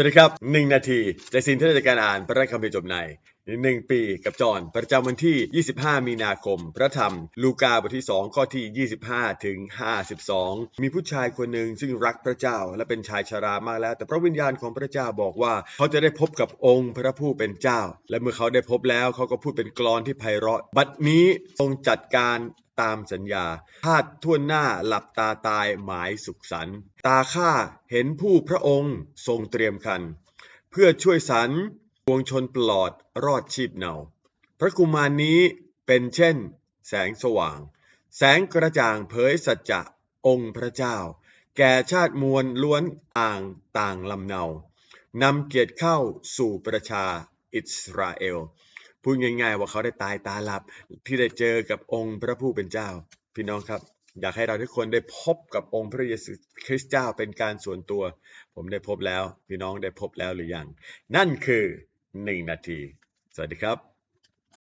วัสดีครับหนึ่งนาทีจากสิ่งที่ราการอ่านพระคัมภีร์จบในหนึ่งปีกับจอนประจำวันที่ 25 มีนาคม พระธรรม ลูกาบทที่ 2 ข้อที่ 25 ถึง 52 มีผู้ชายคนหนึ่งซึ่งรักพระเจ้าและเป็นชายชรามากแล้ว แต่พระวิญญาณของพระเจ้าบอกว่า เขาจะได้พบกับองค์พระผู้เป็นเจ้า และเมื่อเขาได้พบแล้วเขาก็พูดเป็นกลอนที่ไพเราะ บัดนี้ทรงจัดการ ตามสัญญาทาดทั่วหน้าหลับตาตายหมายสุขสันต์ตาข้าเห็นผู้พระองค์ทรงเตรียมคัน เพื่อช่วยสรรปวงชนปลอดรอดชีพเนาพระกุมารนี้เป็นเช่น แสงสว่าง แสงกระจ่างเผยสัจจะองค์พระเจ้า แก่ชาติมวลล้วนต่างต่างลำเนานำเกียรติเข้าสู่ประชาอิสราเอล พูดง่าย ๆ ว่าเขาได้ตายตาหลับที่ได้เจอกับองค์พระผู้เป็นเจ้า พี่น้องครับ อยากให้เราทุกคนได้พบกับองค์พระเยซูคริสต์เจ้าเป็นการส่วนตัว ผมได้พบแล้ว พี่น้องได้พบแล้วหรือยัง นั่นคือหนึ่งนาที สวัสดีครับ